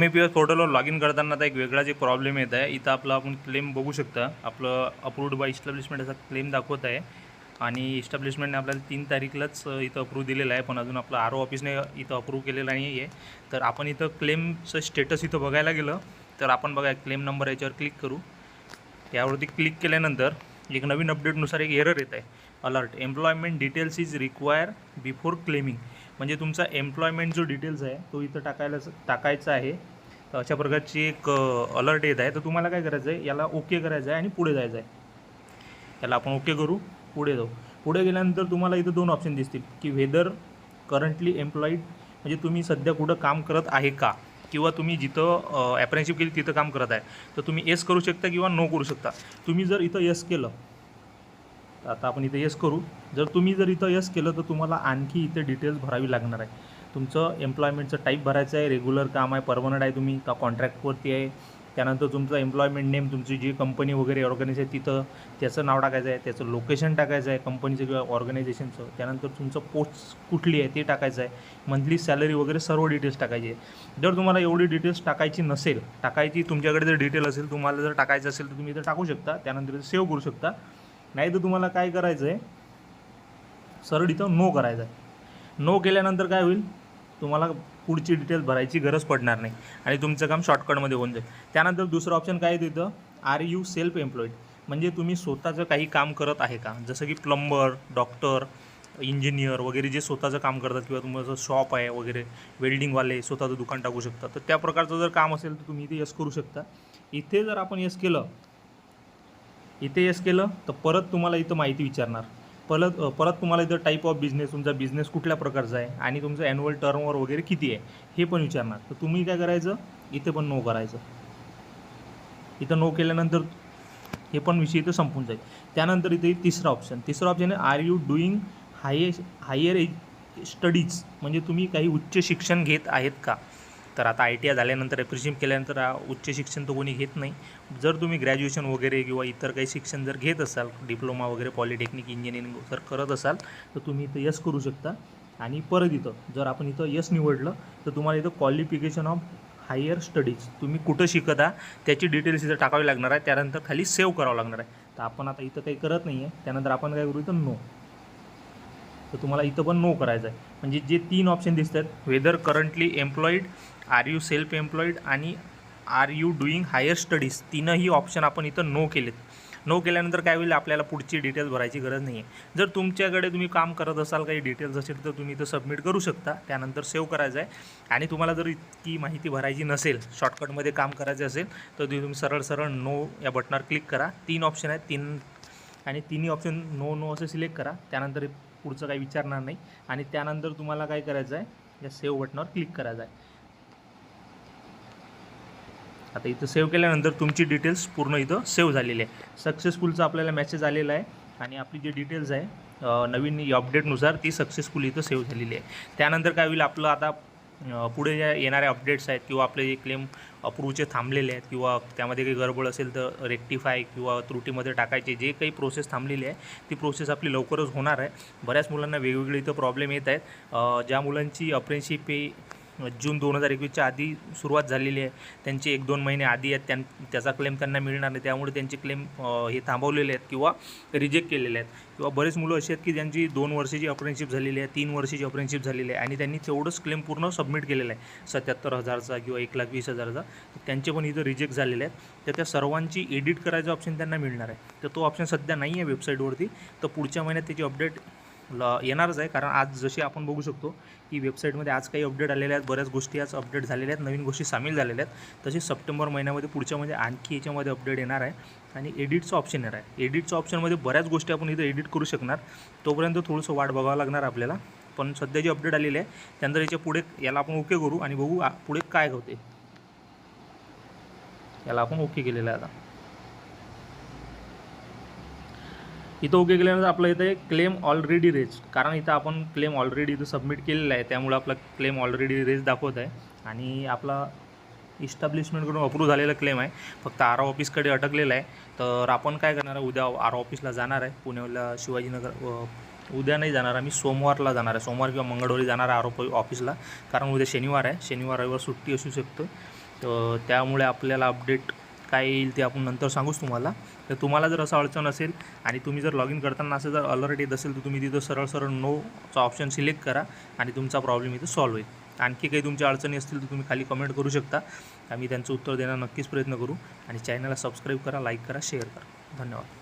तुम्ही P S पोर्टलवर log in करताना आता एक वेगळाच एक प्रॉब्लेम येत आहे इथं आपलं आपण क्लेम बघू शकता. आपलं अप्रूव्ड बाय इस्टॅब्लिशमेंट असा क्लेम दाखवत आहे. आणि इस्टॅब्लिशमेंटने आपल्याला तीन तारीखलाच इथं अप्रूव्ह दिलेलं आहे. पण अजून आपलं आर ओ ऑफिसने इथं अप्रूव्ह केलेलं नाही आहे तर आपण इथं क्लेमचं स्टेटस इथं बघायला गेलं तर आपण बघा क्लेम नंबर याच्यावर क्लिक करू. यावरती क्लिक केल्यानंतर एक नवीन अपडेटनुसार एक एरर येत आहे. Alert employment details is require before claiming म्हणजे तुमचा एम्प्लॉयमेंट जो डिटेल्स आहे तो इथं टाकायला टाकायचा आहे. तर अशा प्रकारची एक अलर्ट येत आहे. तर तुम्हाला काय करायचं आहे याला ओके करायचं आहे आणि पुढे जायचं आहे याला आपण ओके करू पुढे जाऊ. पुढे गेल्यानंतर तुम्हाला इथं दोन ऑप्शन दिसतील की वेदर करंटली एम्प्लॉईड म्हणजे तुम्ही सध्या कुठं काम करत आहे का? किंवा तुम्ही जिथं ॲप्रेन्शिप केली तिथं काम करत आहे. तर तुम्ही येस करू शकता किंवा नो करू शकता. तुम्ही जर इथं येस केलं तर आता आपण इथं येस करू. जर तुम्ही जर इथं येस केलं तर तुम्हाला आणखी इथे डिटेल्स भरावी लागणार आहे. तुमचं एम्प्लॉयमेंटचं टाईप भरायचं आहे. रेग्युलर काम आहे परमनंट आहे तुम्ही. का कॉन्ट्रॅक्टवरती आहे? त्यानंतर तुमचं एम्प्लॉयमेंट नेम तुमची जी कंपनी वगैरे ऑर्गनायझ आहे तिथं त्याचं नाव टाकायचं आहे. त्याचं लोकेशन टाकायचं आहे कंपनीचं किंवा ऑर्गनायझेशनचं त्यानंतर तुमचं पोस्ट कुठली आहे ते टाकायचं आहे. मंथली सॅलरी वगैरे सर्व डिटेल्स टाकायची आहे. जर तुम्हाला एवढी डिटेल्स टाकायची नसेल टाकायची तुमच्याकडे जर डिटेल असेल तुम्हाला जर टाकायचं असेल तर तुम्ही इथं टाकू शकता. त्यानंतर सेव्ह करू शकता. नाही तर तुम्हाला काय करायचं आहे सरळ इथं नो करायचं आहे नो केल्यानंतर काय होईल? तुम्हाला पुढची डिटेल्स भरायची गरज पडणार नाही. आणि तुमचं काम शॉर्टकटमध्ये होऊन जाईल. त्यानंतर दुसरं ऑप्शन काय आहे तिथं? आर यू सेल्फ एम्प्लॉईड म्हणजे तुम्ही स्वतःचं काही काम करत आहे का? जसं की प्लंबर डॉक्टर इंजिनियर वगैरे जे स्वतःचं काम करतात किंवा तुमचं शॉप आहे वगैरे वेल्डिंगवाले स्वतःचं दुकान टाकू शकता. तर त्या प्रकारचं जर काम असेल तर तुम्ही इथे यस करू शकता. इथे जर आपण यस केलं इथे यस केलं तर परत तुम्हाला इथं माहिती विचारणार. परत परत तुम्हाला इथं टाईप ऑफ बिझनेस तुमचा बिझनेस कुठल्या प्रकारचा आहे आणि तुमचं ॲन्युअल टर्मवर वगैरे किती आहे हे पण विचारणार. तर तुम्ही काय करायचं इथे पण नो करायचं. इथं नो केल्यानंतर हे पण विषय इथं संपून जाईल. त्यानंतर इथे तिसरा ऑप्शन तिसरा ऑप्शन आहे are you doing high higher age studies म्हणजे तुम्ही काही उच्च शिक्षण घेत आहेत का? तर आता आय टी आय झाल्यानंतर अप्रिशिएट केल्यानंतर उच्च शिक्षण तर कोणी घेत नाही. जर तुम्ही ग्रॅज्युएशन वगैरे किंवा इतर काही शिक्षण जर घेत असाल डिप्लोमा वगैरे पॉलिटेक्निक इंजिनिअरिंग जर करत असाल तर तुम्ही इथं यस करू शकता. आणि परत इथं जर आपण इथं यस निवडलं तर तुम्हाला इथं क्वालिफिकेशन ऑफ हायर स्टडीज तुम्ही कुठं शिकत आहात त्याची डिटेल्स इथं टाकावी लागणार आहे. त्यानंतर खाली सेव्ह करावं लागणार आहे. तर आपण आता इथं काही करत नाही आहे त्यानंतर आपण काय करू इथं नो तर तुम्हाला इथं पण नो करायचं आहे. म्हणजे जे तीन ऑप्शन दिसत आहेत whether currently employed are you self employed आणि are you doing higher studies तीनही ऑप्शन आपण इथं नो केलेत. नो केल्यानंतर काय होईल? आपल्याला पुढची डिटेल्स भरायची गरज नाही आहे जर तुमच्याकडे तुम्ही काम करत असाल काही डिटेल्स असेल तर तुम्ही इथं सबमिट करू शकता. त्यानंतर सेव्ह करायचं आहे. आणि तुम्हाला जर इतकी माहिती भरायची नसेल शॉर्टकटमध्ये काम करायचं असेल तर तुम्ही सरळ सरळ नो या बटनावर क्लिक करा. तीन ऑप्शन आहेत. तीन आणि तिन्ही ऑप्शन नो नो असं सिलेक्ट करा. त्यानंतर पुढचं काही विचारणार नाही. आणि त्यानंतर तुम्हाला काय करायचं आहे? या सेव्ह बटनावर क्लिक करायचं आहे. आता इथं सेव्ह केल्यानंतर तुमची डिटेल्स पूर्ण इथं सेव्ह झालेली आहे. सक्सेसफुलचा आपल्याला मेसेज आलेला आहे आणि आपली जी डिटेल्स आहे नवीन अपडेटनुसार ती सक्सेसफुल इथं सेव्ह झालेली आहे. त्यानंतर काय होईल आपलं आता पुढे ज्या येणाऱ्या अपडेट्स आहेत किंवा आपले जे क्लेम अप्रूव्हचे थांबलेले आहेत किंवा त्यामध्ये काही गडबड असेल तर रेक्टिफाय किंवा त्रुटीमध्ये टाकायचे जे काही प्रोसेस थांबलेली आहे ती प्रोसेस आपली लवकरच होणार आहे. बऱ्याच मुलांना वेगवेगळे इथं प्रॉब्लेम येत आहेत. ज्या मुलांची अप्रेनशिप हे जून दोन हजार एकवीसच्या आधी सुरुवात झालेली आहे. त्यांचे एक दोन महिने आधी आहेत. त्यां त्याचा क्लेम त्यांना मिळणार नाही. त्यामुळे त्यांचे क्लेम हे थांबवलेले आहेत किंवा रिजेक्ट केलेले आहेत. किंवा बरेच मुलं अशी आहेत की ज्यांची दोन वर्षाची अप्रेनशिप झालेली आहे तीन वर्षाची अप्रेनशिप झालेली आहे आणि त्यांनी तेवढंच क्लेम पूर्ण सबमिट केलेलं आहे. सत्याहत्तर हजारचा किंवा एक लाख वीस हजारचा. त्यांचे पण इथं रिजेक्ट झालेले आहेत. तर त्या सर्वांची एडिट करायचं ऑप्शन त्यांना मिळणार आहे. तर तो ऑप्शन सध्या नाही आहे वेबसाईटवरती तर पुढच्या महिन्यात त्याची अपडेट ल येणारच आहे. कारण आज जशी आपण बघू शकतो की वेबसाईटमध्ये आज काही अपडेट आलेल्या आहेत बऱ्याच गोष्टी आज अपडेट झालेल्या आहेत नवीन गोष्टी सामील झालेल्या आहेत. तसेच सप्टेंबर महिन्यामध्ये पुढच्या म्हणजे आणखी याच्यामध्ये अपडेट येणार आहे. आणि एडिटचं ऑप्शन येणार आहे. एडिटचं ऑप्शनमध्ये बऱ्याच गोष्टी आपण इथं एडिट करू शकणार. तोपर्यंत थोडंसं वाट बघावं लागणार आपल्याला. पण सध्या जी अपडेट आलेली आहे त्यानंतर याच्यापुढे याला आपण ओके करू आणि बघू पुढे काय होते याला आपण ओके केलेलं आहे आता. इथं ओके केल्यानंतर आपलं इथं एक क्लेम ऑलरेडी रेज कारण इथं आपण क्लेम ऑलरेडी इथं सबमिट केलेला आहे. त्यामुळे आपला क्लेम ऑलरेडी रेज दाखवत आहे. आणि आपला इस्टॅब्लिशमेंटकडून अप्रूव्ह झालेला क्लेम आहे. फक्त आर ऑफिसकडे अटकलेला आहे. तर आपण काय करणार आहे? उद्या आर ऑफिसला जाणार आहे. पुण्याला शिवाजीनगर उद्या नाही जाणार आम्ही. सोमवारला जाणार आहे. सोमवार किंवा मंगळवारी जाणार आहे आर ऑफिसला कारण उद्या शनिवार आहे. शनिवार रविवार सुट्टी असू शकतं. तर त्यामुळे आपल्याला अपडेट काय येईल ते आपण नंतर सांगूच तुम्हाला. तर तुम्हाला जर असं अडचण असेल आणि तुम्ही जर लॉग इन करताना असं जर अलर्ट येत असेल तर तुम्ही तिथं सरळ सरळ नोचा ऑप्शन सिलेक्ट करा आणि तुमचा प्रॉब्लेम इथं सॉल्व्ह होईल. आणखी काही तुमच्या अडचणी असतील तर तुम्ही खाली कमेंट करू शकता. आम्ही त्यांचं उत्तर देण्याचा नक्कीच प्रयत्न करू. आणि चॅनलला सबस्क्राईब करा लाईक करा शेअर करा. धन्यवाद.